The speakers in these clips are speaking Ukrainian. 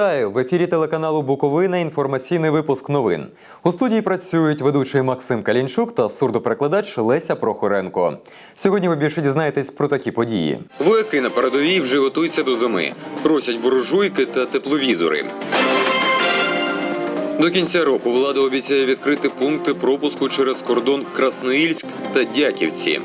Вітаю в ефірі телеканалу Буковина. Інформаційний випуск новин. У студії працюють ведучий Максим Калінчук та сурдоперекладач Леся Прохоренко. Сьогодні ви більше дізнаєтесь про такі події. Вояки на передовій вже готуються до зими, просять буржуйки та тепловізори. До кінця року влада обіцяє відкрити пункти пропуску через кордон Красноїльськ та Дяківці.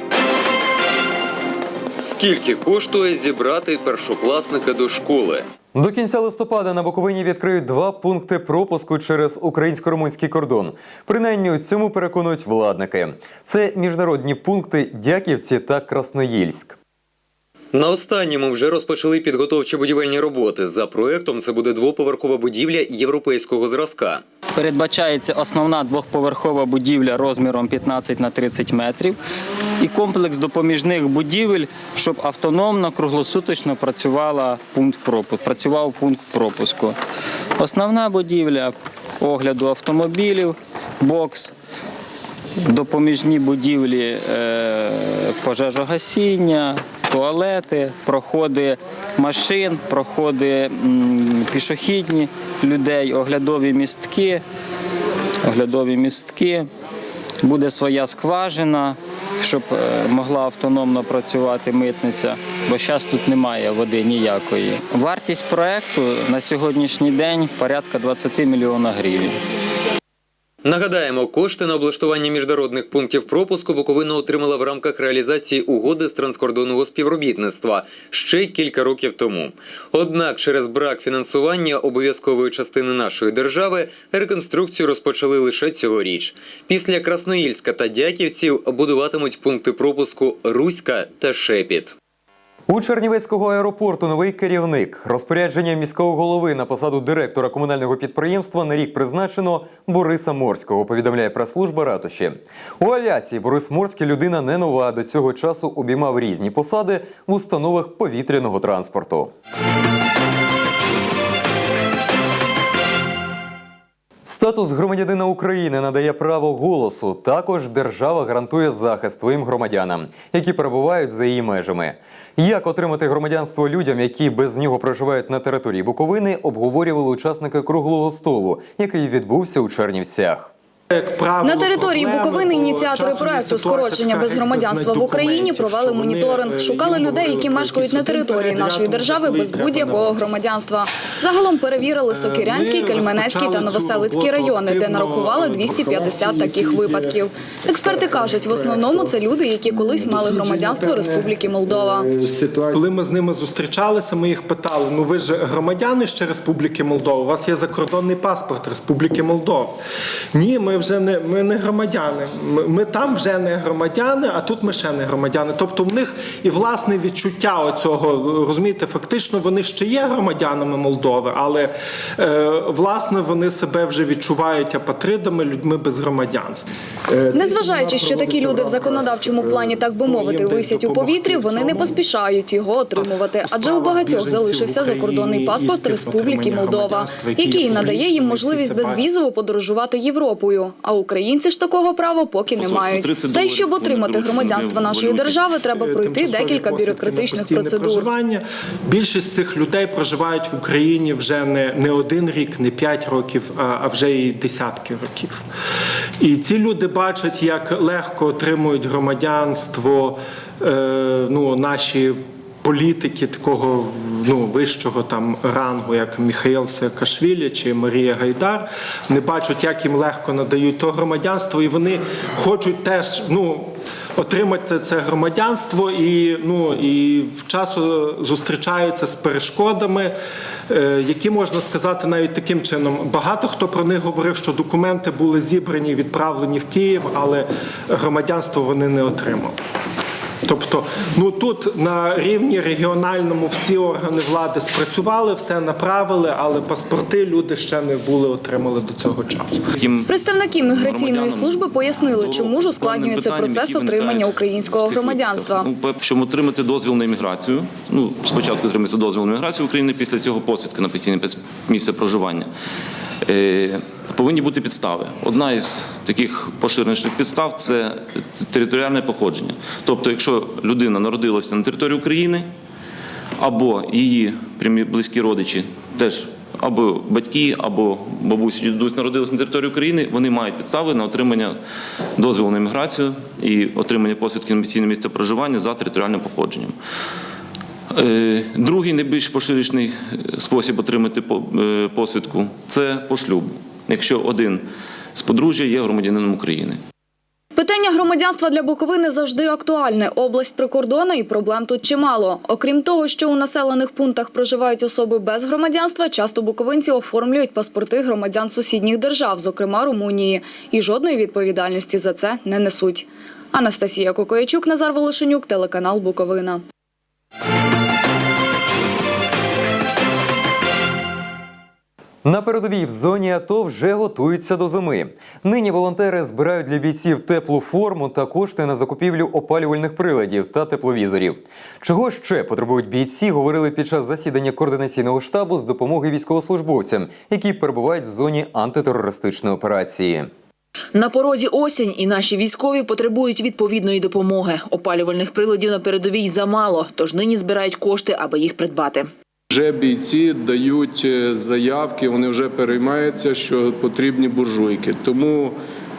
Скільки коштує зібрати першокласника до школи? До кінця листопада на Буковині відкриють два пункти пропуску через українсько-румунський кордон. Принаймні у цьому переконують владники. Це міжнародні пункти Дяківці та Красноїльськ. На останньому вже розпочали підготовчі будівельні роботи. За проектом це буде двоповерхова будівля європейського зразка. Передбачається основна двохповерхова будівля розміром 15 на 30 метрів і комплекс допоміжних будівель, щоб автономно круглосуточно працювала пункт пропуску. Працював пункт пропуску. Основна будівля огляду автомобілів, бокс, допоміжні будівлі е, пожежогасіння, туалети, проходи машин, проходи пішохідні людей, оглядові містки, оглядові містки. Буде своя скважина, щоб е, могла автономно працювати митниця, бо зараз тут немає води ніякої. Вартість проекту на сьогоднішній день порядка 20 мільйонів гривень. Нагадаємо, кошти на облаштування міжнародних пунктів пропуску Буковина отримала в рамках реалізації угоди з транскордонного співробітництва ще кілька років тому. Однак, через брак фінансування обов'язкової частини нашої держави реконструкцію розпочали лише цьогоріч. Після Красноїльська та Дяківців будуватимуть пункти пропуску Руська та Шепіт. У Чернівецького аеропорту новий керівник. Розпорядження міського голови на посаду директора комунального підприємства на рік призначено Бориса Морського. Повідомляє прес-служба ратуші. У авіації Борис Морський людина не нова. До цього часу обіймав різні посади в установах повітряного транспорту. Статус громадянина України надає право голосу. Також держава гарантує захист своїм громадянам, які перебувають за її межами. Як отримати громадянство людям, які без нього проживають на території Буковини, обговорювали учасники круглого столу, який відбувся у Чернівцях. На території Буковини ініціатори проекту скорочення без громадянства в Україні провели моніторинг, е, шукали людей, які мешкають на території нашої держави без будь-якого громадянства. Загалом перевірили Сокирянський, Кельменецький та Новоселицький райони, де нарахували е, 250 таких випадків. Експерти кажуть, в основному це люди, які колись мали громадянство Республіки Молдова. Коли ми з ними зустрічалися, ми їх питали: ну ви ж громадяни ще Республіки Молдова, у вас є закордонний паспорт Республіки Молдова. Ні, ми вже не ми не громадяни. Ми, ми там вже не громадяни, а тут ми ще не громадяни. Тобто в них і власне відчуття оцього, розумієте, фактично вони ще є громадянами Молдови, але е, власне вони себе вже відчувають апатридами, людьми без громадянства. Незважаючи, що такі люди в законодавчому плані, так би мовити, висять у повітрі, вони не поспішають його отримувати, адже у багатьох залишився закордонний паспорт Республіки Молдова, який надає їм можливість безвізово подорожувати Європою. А українці ж такого права поки не мають. Та й щоб отримати громадянство нашої держави, треба пройти декілька бюрократичних процедур. Більшість цих людей проживають в Україні вже не, не один рік, не п'ять років, а, а вже і десятки років. І ці люди бачать, як легко отримують громадянство е, ну, наші. Політики такого ну вищого там рангу, як Міхаїл Саакашвілі чи Марія Гайдар, вони бачать, як їм легко надають то громадянство, і вони хочуть теж ну отримати це громадянство, і ну і часу зустрічаються з перешкодами. е, Які можна сказати навіть таким чином, багато хто про них говорив, що документи були зібрані, відправлені в Київ, але громадянство вони не отримали. Тобто, ну тут на рівні регіональному всі органи влади спрацювали, все направили, але паспорти люди ще не були отримали до цього часу. Представники міграційної служби пояснили, чому ж ускладнюється процес отримання українського громадянства. Ну, щоб отримати дозвіл на імміграцію, ну спочатку отримається дозвіл на імміграцію України, після цього посвідка на постійне місце проживання. Повинні бути підстави. Одна із таких поширених підстав це територіальне походження. Тобто, якщо людина народилася на території України, або її прямі близькі родичі теж або батьки, або бабусі, дідусь народилися на території України, вони мають підстави на отримання дозволу на імміграцію і отримання посвідки на офіційне місце проживання за територіальним походженням. Е, Другий найбільш поширений спосіб отримати е, посвідку це по шлюбу, якщо один з подружжя є громадянином України. Питання громадянства для Буковини завжди актуальне. Область прикордонна і проблем тут чимало. Окрім того, що у населених пунктах проживають особи без громадянства, часто буковинці оформлюють паспорти громадян сусідніх держав, зокрема Румунії, і жодної відповідальності за це не несуть. Анастасія Кокоячук, Назар Волошенюк, телеканал Буковина. На передовій в зоні АТО вже готуються до зими. Нині волонтери збирають для бійців теплу форму та кошти на закупівлю опалювальних приладів та тепловізорів. Чого ще потребують бійці, говорили під час засідання координаційного штабу з допомоги військовослужбовцям, які перебувають в зоні антитерористичної операції. На порозі осінь і наші військові потребують відповідної допомоги. Опалювальних приладів на передовій замало, тож нині збирають кошти, аби їх придбати. Вже бійці дають е, заявки, вони вже переймаються, що потрібні буржуйки. Тому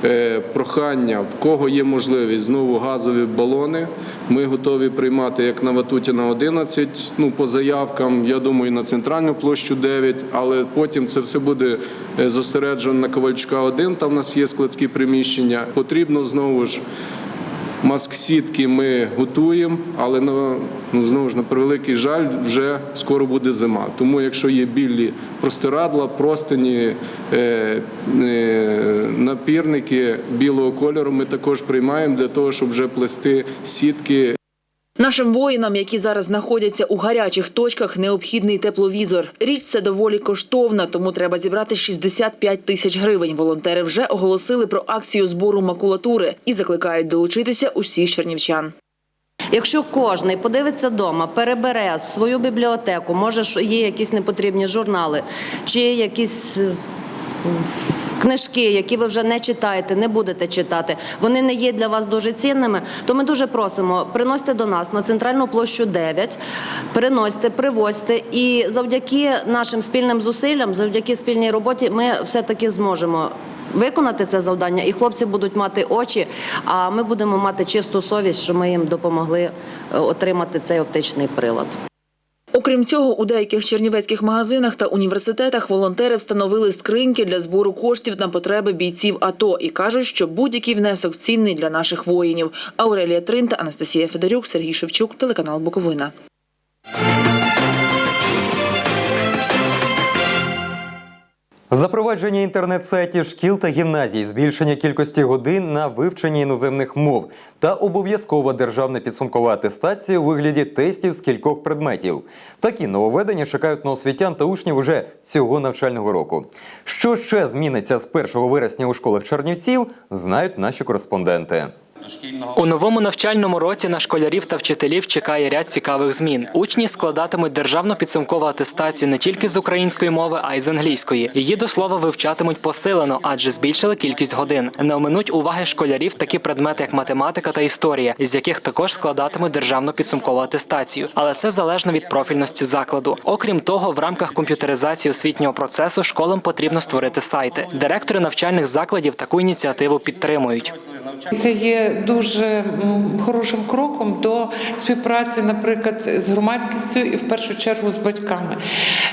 е, прохання, в кого є можливість знову газові балони. Ми готові приймати як на Ватутіна 11, ну по заявкам, я думаю, на центральну площу 9, але потім це все буде е, зосереджено на Ковальчука 1, там в нас є складські приміщення. Потрібно знову ж Маск-сітки ми готуємо, але ну знову ж на превеликий жаль, вже скоро буде зима. Тому, якщо є білі простирадла, простині, е, е, напірники білого кольору, ми також приймаємо для того, щоб вже плести сітки Нашим воїнам, які зараз знаходяться у гарячих точках, необхідний тепловізор. Річ це доволі коштовна, тому треба зібрати 65 тисяч гривень. Волонтери вже оголосили про акцію збору макулатури і закликають долучитися усіх чернівчан. Якщо кожний подивиться вдома, перебере свою бібліотеку, може є якісь непотрібні журнали, чи якісь е, книжки, які ви вже не читаєте, не будете читати, вони не є для вас дуже цінними, то ми дуже просимо, приносьте до нас на центральну площу 9, приносьте, привозьте, і завдяки нашим спільним зусиллям, завдяки спільній роботі, ми все-таки зможемо виконати це завдання, і хлопці будуть мати очі, а ми будемо мати чисту совість, що ми їм допомогли е, отримати цей оптичний прилад. Окрім цього, у деяких чернівецьких магазинах та університетах волонтери встановили скриньки для збору коштів на потреби бійців АТО і кажуть, що будь-який внесок цінний для наших воїнів. Аурелія Тринта, Анастасія Федорюк, Сергій Шевчук, телеканал Буковина. Запровадження інтернет-сайтів шкіл та гімназій, збільшення кількості годин на вивчення іноземних мов та обов'язкова державна підсумкова атестація у вигляді тестів з кількох предметів. Такі нововведення чекають на освітян та учнів уже цього навчального року. Що ще зміниться з 1 вересня у школах Чернівців, знають наші кореспонденти. У новому навчальному році на школярів та вчителів чекає ряд цікавих змін. Учні складатимуть державну підсумкову атестацію не тільки з української мови, а й з англійської. Її до слова вивчатимуть посилено, адже збільшили кількість годин. Не оминуть уваги школярів такі предмети, як математика та історія, з яких також складатимуть державну підсумкову атестацію. Але це залежно від профільності закладу. Окрім того, в рамках комп'ютеризації освітнього процесу школам потрібно створити сайти. Директори навчальних закладів таку ініціативу підтримують. Це є дуже хорошим кроком до співпраці, наприклад, з громадськістю і в першу чергу з батьками.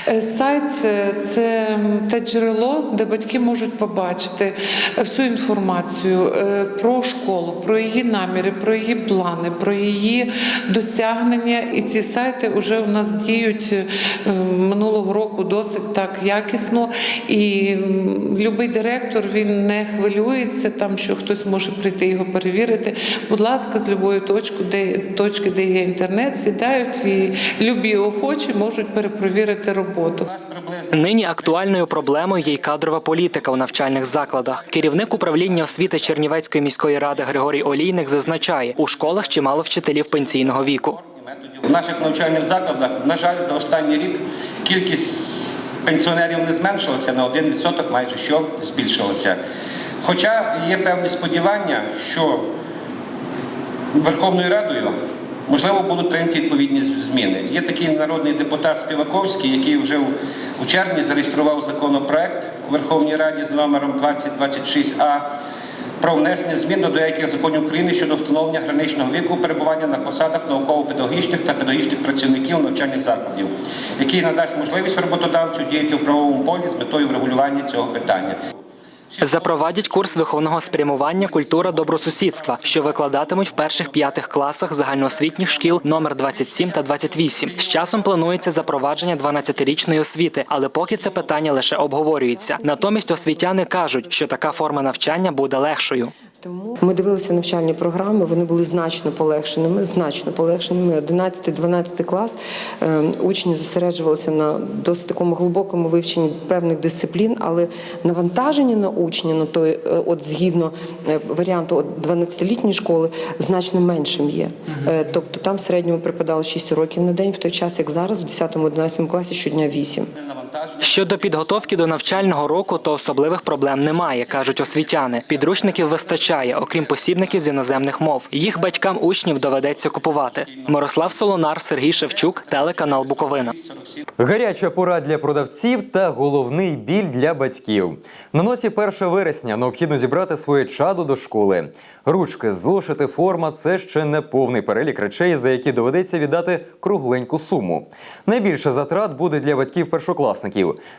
Е, Сайт е, це те джерело, де батьки можуть побачити всю інформацію е, про школу, про її наміри, про її плани, про її досягнення. І ці сайти вже у нас діють е, минулого року досить так якісно. І любий директор він не хвилюється там, що хтось може прийти його перевірити. Будь ласка, з любої точки, де точки, де є інтернет, сідають і любі охочі можуть перепровірити роботу. Нині актуальною проблемою є й кадрова політика у навчальних закладах. Керівник управління освіти Чернівецької міської ради Григорій Олійник зазначає, у школах чимало вчителів пенсійного віку. В наших навчальних закладах, на жаль, за останній рік кількість пенсіонерів не зменшилася на 1% майже що збільшилася. Хоча є певні сподівання, що Верховною Радою можливо будуть прийняті відповідні зміни. Є такий народний депутат Співаковський, який вже у червні зареєстрував законопроект у Верховній Раді з номером 2026А про внесення змін до деяких законів України щодо встановлення граничного віку перебування на посадах науково-педагогічних та педагогічних працівників навчальних закладів, який надасть можливість роботодавцю діяти в правовому полі з метою врегулювання цього питання. Запровадять курс виховного спрямування культура добросусідства, що викладатимуть в перших п'ятих класах загальноосвітніх шкіл номер 27 та 28. З часом планується запровадження 12-річної освіти, але поки це питання лише обговорюється. Натомість освітяни кажуть, що така форма навчання буде легшою. Ми дивилися навчальні програми, вони були значно полегшеними, значно полегшеними. 11-12 клас е, учні зосереджувалися на досить такому глибокому вивченні певних дисциплін, але навантаження на учня, на той, е, от згідно е, варіанту от 12-літньої школи, значно меншим є. Тобто там в середньому припадало 6 уроків на день, в той час, як зараз, в 10-11 класі щодня 8. Щодо підготовки до навчального року, то особливих проблем немає, кажуть освітяни. Підручників вистачає, окрім посібників з іноземних мов. Їх батькам учнів доведеться купувати. Мирослав Солонар, Сергій Шевчук, телеканал Буковина. Гаряча пора для продавців та головний біль для батьків. На носі 1 вересня необхідно зібрати своє чадо до школи. Ручки, зошити, форма це ще не повний перелік речей, за які доведеться віддати кругленьку суму. Найбільше затрат буде для батьків першокласників.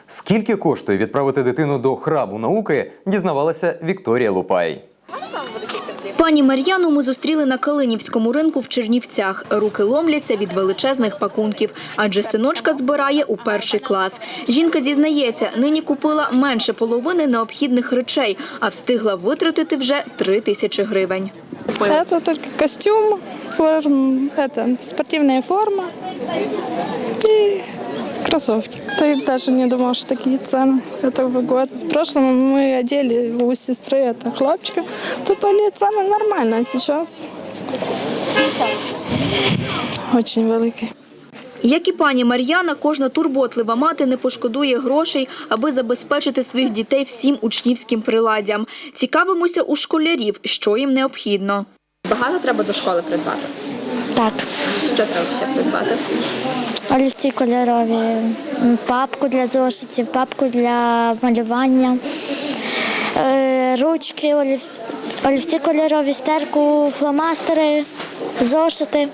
Скільки коштує відправити дитину до храбу науки, дізнавалася Вікторія Лупай. Пані Мар'яну ми зустріли на Калинівському ринку в Чернівцях. Руки ломляться від величезних пакунків, адже синочка збирає у перший клас. Жінка зізнається, нині купила менше половини необхідних речей, а встигла витратити вже три тисячі гривень. Это только костюм, форм, это спортивная форма кроссовки. Ты даже не думал, что такие цены. Это в год. В прошлом мы одели у сестры это хлопчика. То были цены нормально, а сейчас очень великие. Як і пані Мар'яна, кожна турботлива мати не пошкодує грошей, аби забезпечити своїх дітей всім учнівським приладдям. Цікавимося у школярів, що їм необхідно. Багато треба до школи придбати. Так, Що треба ще придбати? Олівці кольорові, папку для зошитів, папку для малювання, е, ручки, олівці кольорові, стерку, фломастери, зошити.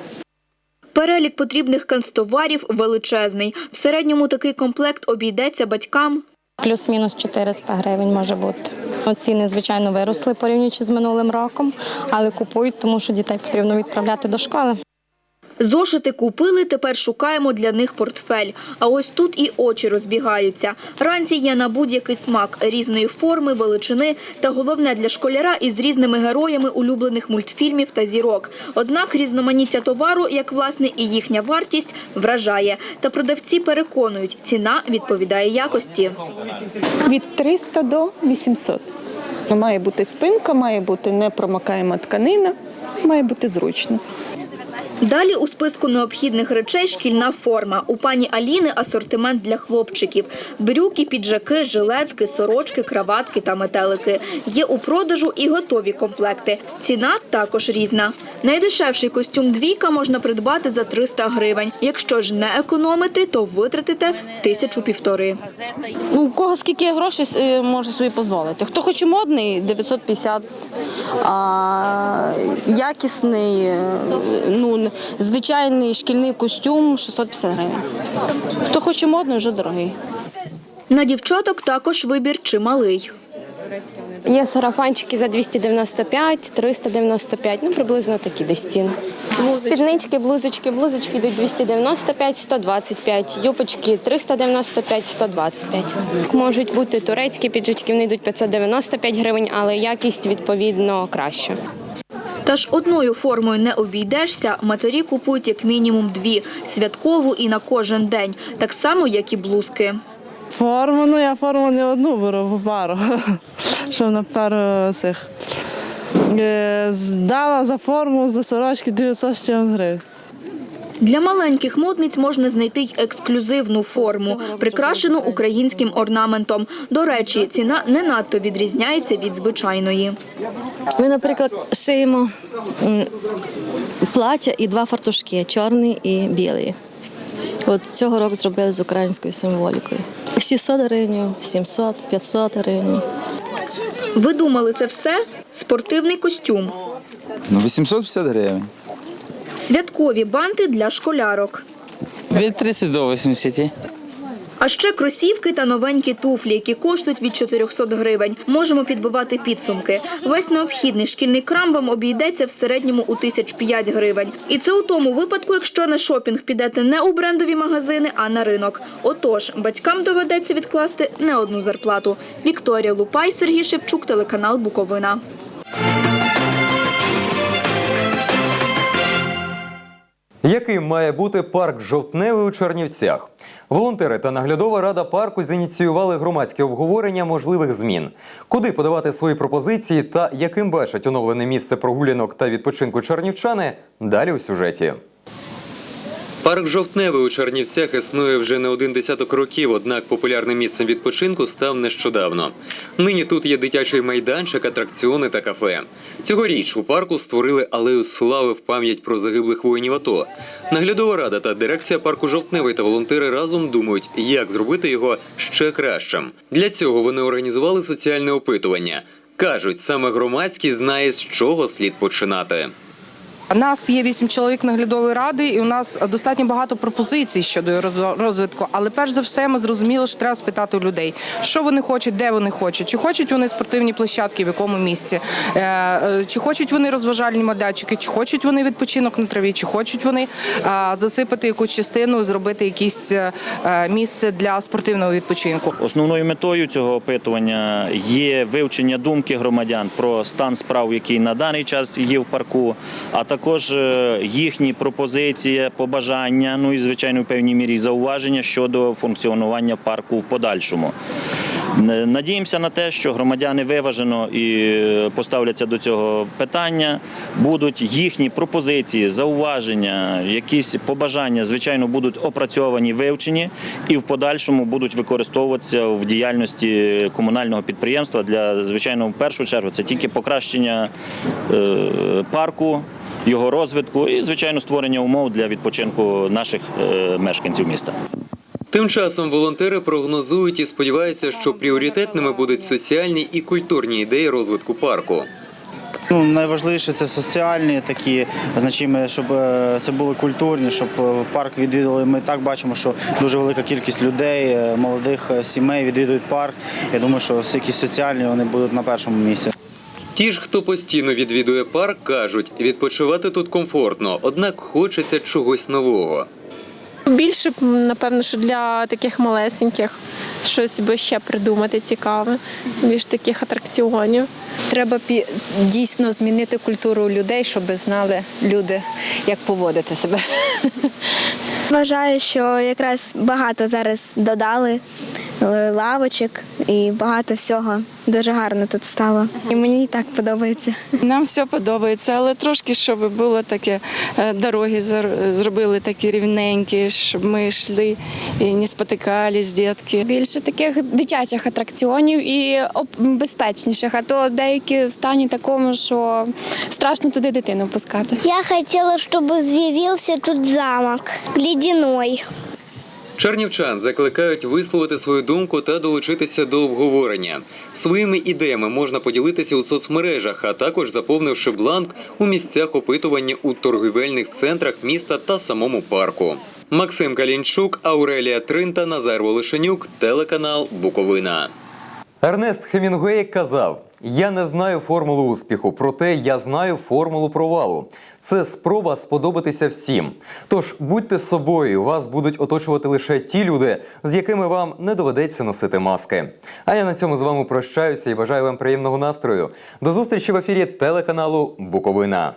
Перелік потрібних канцтоварів величезний. В середньому такий комплект обійдеться батькам Плюс-мінус 400 гривень може бути. Ціни, звичайно, виросли порівнюючи з минулим роком, але купують, тому що дітей потрібно відправляти до школи. Зошити купили, тепер шукаємо для них портфель. А ось тут і очі розбігаються. Ранці є на будь-який смак різної форми, величини та головне для школяра із різними героями улюблених мультфільмів та зірок. Однак різноманіття товару, як власне і їхня вартість, вражає. Та продавці переконують, ціна відповідає якості. Від 300 до 800. Ну, Має бути спинка, має бути непромокаєма тканина, має бути зручно. Далі у списку необхідних речей шкільна форма. У пані Аліни асортимент для хлопчиків. Брюки, піджаки, жилетки, сорочки, краватки та метелики. Є у продажу і готові комплекти. Ціна також різна. Найдешевший костюм двійка можна придбати за 300 гривень. Якщо ж не економити, то витратите тисячу півтори. У кого скільки грошей е, може собі дозволити? Хто хоче модний 950, а якісний, е, звичайний шкільний костюм 650 гривень. Хто хоче модний, вже дорогий. На дівчаток також вибір чималий. Є сарафанчики за 295, 395, ну приблизно такі десь ціни. Спіднички, блузочки, блузочки йдуть 295, 125, юпочки 395, 125. Можуть бути турецькі піджачки, вони йдуть 595 гривень, але якість відповідно краща. Та ж одною формою не обійдешся, матері купують як мінімум дві – святкову і на кожен день, так само, як і блузки. Форму, ну я форму не одну беру, в пару, щоб на пару цих. Е, Здала за форму за сорочки 900 гривень. Для маленьких модниць можна знайти й ексклюзивну форму, прикрашену українським орнаментом. До речі, ціна не надто відрізняється від звичайної. Ми, наприклад, шиємо плаття і два фартушки чорний і білий. От цього року зробили з українською символікою. 600 гривень, 700, 500 гривень. Ви думали, це все? Спортивний костюм, Ну, 850 гривень. Святкові банти для школярок. Від 30 до 80. А ще кросівки та новенькі туфлі, які коштують від 400 гривень. Можемо підбивати підсумки. Весь необхідний шкільний крам вам обійдеться в середньому у тисяч п'ять гривень. І це у тому випадку, якщо на шопінг підете не у брендові магазини, а на ринок. Отож, батькам доведеться відкласти не одну зарплату. Вікторія Лупай, Сергій Шевчук, телеканал Буковина. Яким має бути парк жовтневий у Чернівцях? Волонтери та наглядова рада парку зініціювали громадське обговорення можливих змін. Куди подавати свої пропозиції та яким бачать оновлене місце прогулянок та відпочинку чернівчани? Далі у сюжеті. Парк Жовтневий у Чернівцях існує вже не один десяток років, однак популярним місцем відпочинку став нещодавно. Нині тут є дитячий майданчик, атракціони та кафе. Цьогоріч у парку створили алею слави в пам'ять про загиблих воїнів АТО. Наглядова рада та дирекція парку Жовтневий та волонтери разом думають, як зробити його ще кращим. Для цього вони організували соціальне опитування. Кажуть, саме громадськість знає, з чого слід починати. У нас є вісім чоловік наглядової ради, і у нас достатньо багато пропозицій щодо розв- розвитку. Але перш за все, ми зрозуміли, що треба спитати у людей, що вони хочуть, де вони хочуть, чи хочуть вони спортивні площадки, в якому місці, Е, е, чи хочуть вони розважальні майданчики, чи хочуть вони відпочинок на траві, чи хочуть вони засипати якусь частину, зробити якесь е, е, місце для спортивного відпочинку. Основною метою цього опитування є вивчення думки громадян про стан справ, який на даний час є в парку, а також е, їхні пропозиції, побажання, ну і звичайно в певній мірі зауваження щодо функціонування парку в подальшому. Надіємося на те, що громадяни виважено і е, поставляться до цього питання. Будуть їхні пропозиції, зауваження, якісь побажання, звичайно, будуть опрацьовані, вивчені і в подальшому будуть використовуватися в діяльності комунального підприємства для, звичайно, в першу чергу це тільки покращення е, парку. Його розвитку і, звичайно, створення умов для відпочинку наших е, мешканців міста. Тим часом волонтери прогнозують і сподіваються, що пріоритетними будуть соціальні і культурні ідеї розвитку парку. Ну, найважливіше це соціальні такі значими, щоб е, це були культурні, щоб е, парк відвідали. Ми так бачимо, що дуже велика кількість людей, молодих сімей відвідують парк. Я думаю, що якісь соціальні вони будуть на першому місці. Ті ж, хто постійно відвідує парк, кажуть, відпочивати тут комфортно, однак хочеться чогось нового. Більше б, напевно, що для таких малесеньких щось би ще придумати цікаве, більш таких атракціонів. Треба дійсно змінити культуру людей, щоб знали люди, як поводити себе. Вважаю, що якраз багато зараз додали лавочок і багато всього. Дуже гарно тут стало. І мені так подобається. Нам все подобається, але трошки, щоб було таке, е, дороги зар- зробили такі рівненькі, щоб ми йшли і не спотикались, дітки. Більше таких дитячих атракціонів і безпечніших, а то деякі в стані такому, що страшно туди дитину пускати. Я хотіла, щоб з'явився тут замок ледяной. Чернівчан закликають висловити свою думку та долучитися до обговорення. Своїми ідеями можна поділитися у соцмережах, а також заповнивши бланк у місцях опитування у торгівельних центрах міста та самому парку. Максим Калінчук, Аурелія Тринта, Назар Волошенюк, телеканал Буковина. Ернест Хемінгуей казав: Я не знаю формулу успіху, проте я знаю формулу провалу. Це спроба сподобатися всім. Тож будьте собою, вас будуть оточувати лише ті люди, з якими вам не доведеться носити маски. А я на цьому з вами прощаюся і бажаю вам приємного настрою. До зустрічі в ефірі телеканалу Буковина.